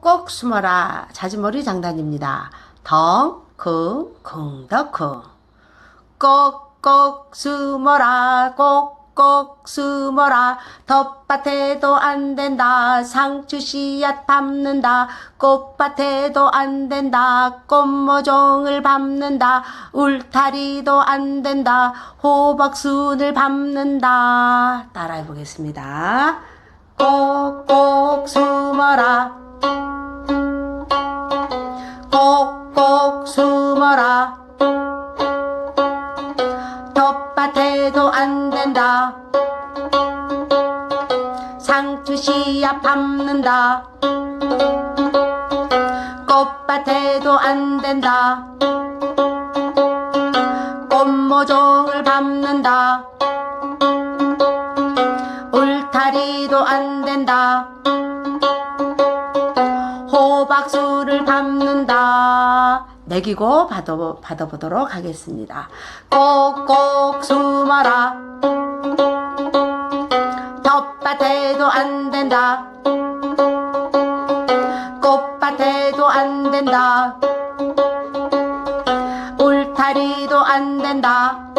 꼭꼭 숨어라. 자지머리 장단입니다. 덩, 쿵, 쿵, 더 쿵. 꼭꼭 숨어라. 꼭꼭 숨어라. 텃밭에도 안 된다. 상추 씨앗 밟는다. 꽃밭에도 안 된다. 꽃모종을 밟는다. 울타리도 안 된다. 호박순을 밟는다. 따라해 보겠습니다. 꼭꼭 숨어라. 숨어라. 텃밭에도 안 된다. 상추 씨앗 밟는다. 꽃밭에도 안 된다. 꽃모종을 밟는다. 울타리도 안 된다. 호박수를 밟는다. 내기고 받아, 받아보도록 하겠습니다. 꼭꼭 숨어라. 텃밭에도 안 된다. 꽃밭에도 안 된다. 울타리도 안 된다.